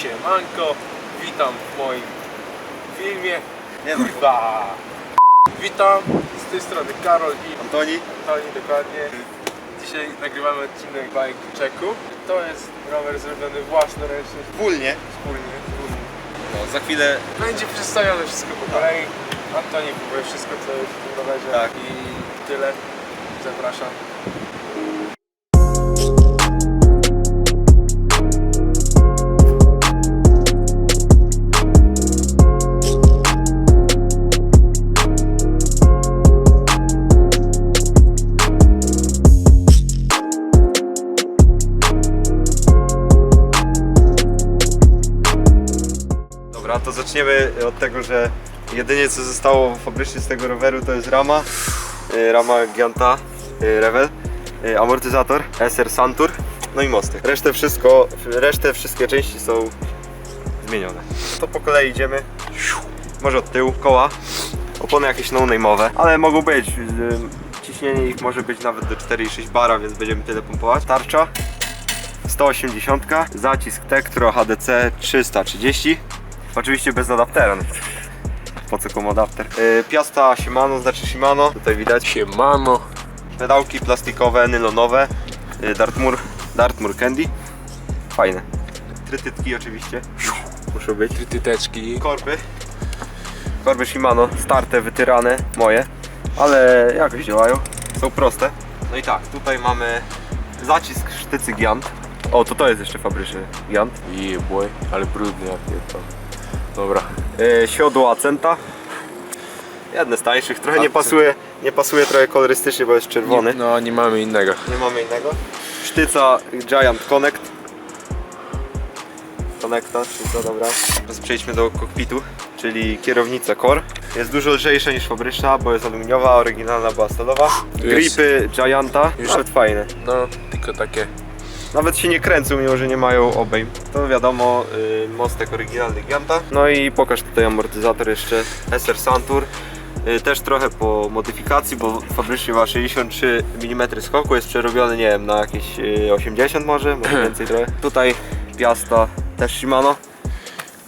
Siemanko, witam w moim filmie. Nie no. Kurwa. Witam, z tej strony Karol i Antoni? Antoni dokładnie. Dzisiaj nagrywamy odcinek bike checku. To jest rower zrobiony własnoręcznie, Wspólnie. wspólnie, wspólnie. No, za chwilę Będzie przedstawione wszystko po kolei. Antoni powie wszystko co jest w tym rowerze Tak. i tyle. Zapraszam. Dobra, to zaczniemy od tego, że jedynie co zostało fabrycznie z tego roweru to jest rama, y, rama Gianta y, Revel, y, amortyzator SR Santur, no i mostek. Resztę wszystko, resztę wszystkie części są zmienione. To po kolei idziemy. Może od tyłu, koła, opony jakieś no-name'owe, ale mogą być. Ciśnienie ich może być nawet do 4,6 bara, więc będziemy tyle pompować. Tarcza 180, zacisk Tektro HDC 330. Oczywiście bez adaptera. no. Po co komu adapter? Yy, piasta Shimano, znaczy Shimano, tutaj widać. Siemano. Pedałki plastikowe, nylonowe. Yy, Dartmoor, Dartmoor Candy. Fajne. Trytytki oczywiście. Muszą być. Tyteczki. Korby. Korby Shimano, starte, wytyrane, moje. Ale jakoś działają. Są proste. No i tak, tutaj mamy zacisk sztycy Giant. O, to to jest jeszcze fabryczny Giant. Jeboj, ale brudny jak to. Dobra. Yy, siodło Acenta. Jedne z tańszych, trochę nie pasuje, nie pasuje trochę kolorystycznie, bo jest czerwony. No nie mamy innego. Nie mamy innego. Sztyca Giant Connect. Connecta, sztyca, dobra. Teraz przejdźmy do kokpitu, czyli kierownica Core. Jest dużo lżejsza niż fabryczna, bo jest aluminiowa, oryginalna była stalowa. Gripy Gianta, Już- nawet fajne. No, tylko takie. Nawet się nie kręcą, mimo że nie mają obejm. To wiadomo, y, mostek oryginalny Gianta. No i pokaż tutaj amortyzator jeszcze SR Santur. Y, też trochę po modyfikacji, bo fabrycznie ma 63 mm skoku, jest przerobiony, nie wiem, na jakieś y, 80 może, może więcej trochę. Tutaj Piasta, też Shimano.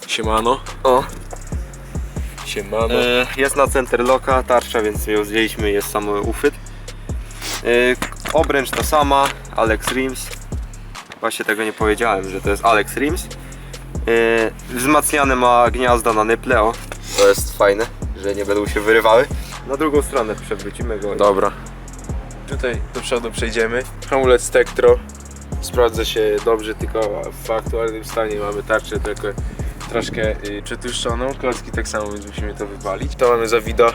Siemano. O, Siemano. y, jest na center locka, tarcza, więc ją zdjęliśmy, jest sam uchwyt. Y, obręcz ta sama, Alex Rims. Właśnie tego nie powiedziałem, że to jest Alex Rims. Yy, wzmacniane ma gniazda na nyple, o. To jest fajne, że nie będą się wyrywały. Na drugą stronę przewrócimy go. Dobra. Tutaj do przodu przejdziemy. Hamulec Tektro. Sprawdza się dobrze, tylko w aktualnym stanie mamy tarczę tylko troszkę y, przetłuszczoną. Klocki tak samo, więc musimy to wypalić. To mamy zawida,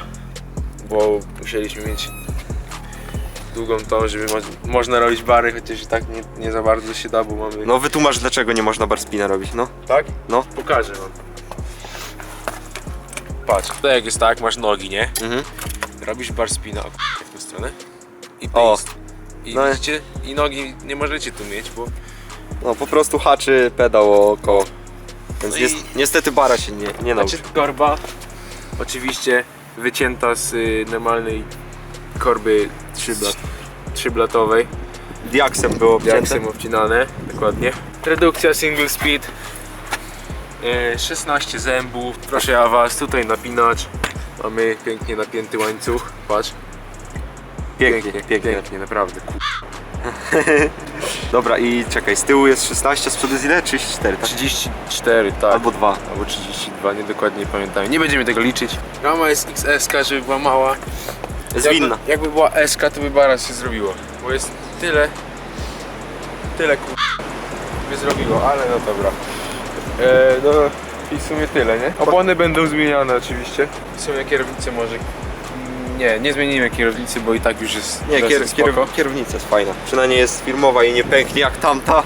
bo musieliśmy mieć długą tą, żeby mo- można robić bary, chociaż i tak nie, nie za bardzo się da, bo mamy... No wytłumacz dlaczego nie można bar spina robić, no. tak? No. Pokażę wam. Patrz, to jak jest tak, masz nogi, nie? Mhm. Robisz bar spina o, w tę stronę i O. I No i- widzicie, i nogi nie możecie tu mieć, bo No po prostu haczy pedał o koło. Więc No i- nies- niestety bara się nie, nie nauczy. znaczy korba oczywiście wycięta z y, normalnej korby trzyblat, trzyblatowej, Diaksem było obcięte. jaksem obcinane, dokładnie. Redukcja single speed, y, 16 zębów, proszę ja was, tutaj napinacz, mamy pięknie napięty łańcuch, patrz. Pięknie, pięknie. pięknie, naprawdę. ku- Dobra i czekaj, z tyłu jest 16, z przodu jest ile? 34, tak? 34, tak. Albo 2. albo 32, nie dokładnie pamiętam. Nie będziemy tego liczyć. Rama jest XS, żeby była mała. Jest Jakby-. Jakby była SK, to by baraz się zrobiło. Bo jest tyle, tyle ku... by zrobiło, ale no dobra. E, no i w sumie tyle, nie? Opony będą zmieniane oczywiście. W sumie kierownicę może... Nie, nie zmienimy kierownicy, bo i tak już jest Nie, dosyć kier- spoko. kierow- kierownica jest fajna. Przynajmniej jest firmowa i nie pęknie jak tamta.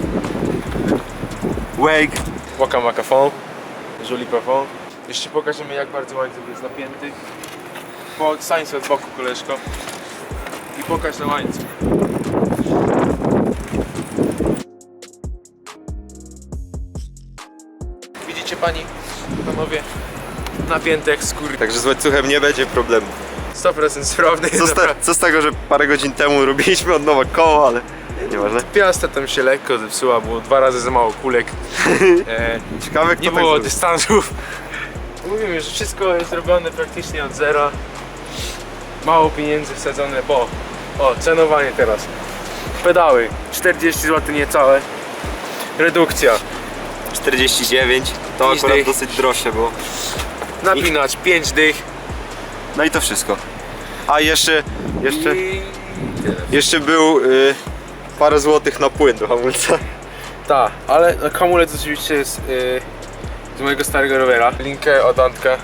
Wake. Waka Macafon, Jolie. Jeszcze pokażemy jak bardzo łańcuch jest napięty. Po stańce od boku koleżko. I pokaż na łańcuch. Widzicie pani, panowie, napięte jak skóry. Także z łańcuchem nie będzie problemu. 100% sprawny. Co z, te, co z tego, że parę godzin temu robiliśmy od nowa koło, ale nieważne. Piasta tam się lekko zepsuła, było dwa razy za mało kulek. E, Ciekawe kto nie tak było zrobił. dystansów. Mówimy, że wszystko jest robione praktycznie od zera. Mało pieniędzy wsadzone, bo o, cenowanie teraz. Pedały 40 zł niecałe. Redukcja. 49, to Pięć akurat dych. dosyć droższe było. Napinacz 5 dych. No i to wszystko. A jeszcze, jeszcze, I tyle. jeszcze był y, parę złotych na płyn do hamulca. Tak, ale hamulec oczywiście jest yy, z mojego starego rowera. Linkę od Antka.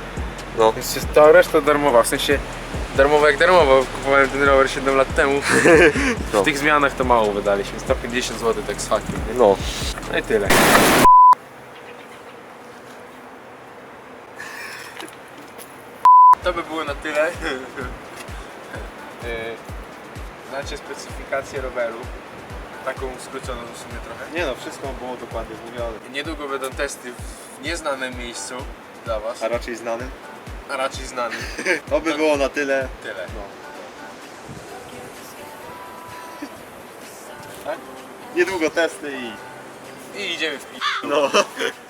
No. Więc jest ta reszta darmowa, w sensie darmowa jak darmowa, bo kupowałem ten rower 7 lat temu. No. W tych zmianach to mało wydaliśmy, 150 zł tak z hakiem. nie? No. No i tyle. To by było na tyle. Yy, Znacie specyfikację roweru. Taką skróconą w sumie trochę. Nie no, wszystko było dokładnie mówione. Niedługo będą testy w nieznanym miejscu dla Was, A raczej znanym. A raczej znanym. To by było na tyle. Tyle. No. Tak? Niedługo testy i... I idziemy w pi... No.